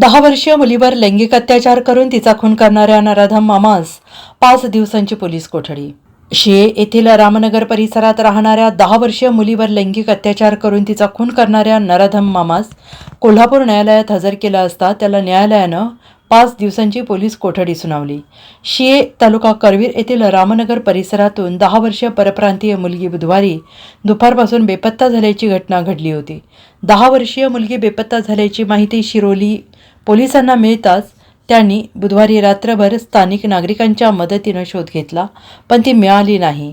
दहा वर्षीय मुलीवर लैंगिक अत्याचार करून तिचा खून करणाऱ्या नराधम मामास पाच दिवसांची पोलीस कोठडी. शिये येथील रामनगर परिसरात राहणाऱ्या दहा वर्षीय मुलीवर लैंगिक अत्याचार करून तिचा खून करणाऱ्या नराधम मामास कोल्हापूर न्यायालयात हजर केला असता त्याला न्यायालयानं पाच दिवसांची पोलीस कोठडी सुनावली. शिये तालुका करवीर येथील रामनगर परिसरातून दहा वर्षीय परप्रांतीय मुलगी बुधवारी दुपारपासून बेपत्ता झाल्याची घटना घडली होती. दहा वर्षीय मुलगी बेपत्ता झाल्याची माहिती शिरोली पोलिसांना मिळताच त्यांनी बुधवारी रात्रभर स्थानिक नागरिकांच्या मदतीनं शोध घेतला पण ती मिळाली नाही.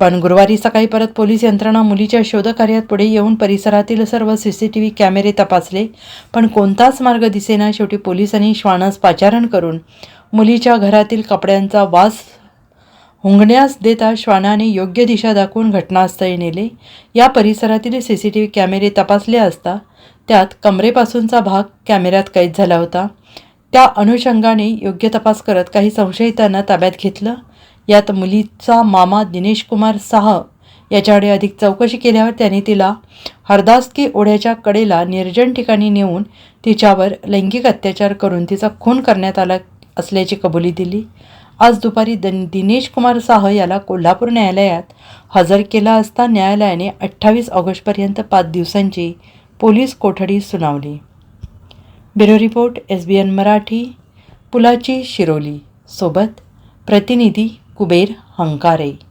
पण गुरुवारी सकाळी परत पोलीस यंत्रणा मुलीच्या शोधकार्यात पुढे येऊन परिसरातील सर्व सी सी टी व्ही कॅमेरे तपासले पण कोणताच मार्ग दिसेना. शेवटी पोलिसांनी श्वानास पाचारण करून मुलीच्या घरातील कपड्यांचा वास हुंगण्यास देता श्वानाने योग्य दिशा दाखवून घटनास्थळी नेले. या परिसरातील सी सी टी व्ही कॅमेरे तपासले असता त्यात कमरेपासूनचा भाग कॅमेऱ्यात कैद झाला होता. त्या अनुषंगाने योग्य तपास करत काही संशयितांना ताब्यात घेतलं. यात मुलीचा मामा दिनेश कुमार साह याच्याकडे अधिक चौकशी केल्यावर त्यांनी तिला हरदासकी ओढ्याच्या कडेला निर्जन ठिकाणी नेऊन तिच्यावर लैंगिक अत्याचार करून तिचा खून करण्यात आला असल्याची कबुली दिली. आज दुपारी दन दिनेश कुमार साह याला कोल्हापूर न्यायालयात हजर केला असता न्यायालयाने अठ्ठावीस ऑगस्टपर्यंत पाच दिवसांची पोलीस कोठडी सुनावली. Bureau report S B N Marathi पुलाची शिरोली. सोबत प्रतिनिधी कुबेर हंकारे.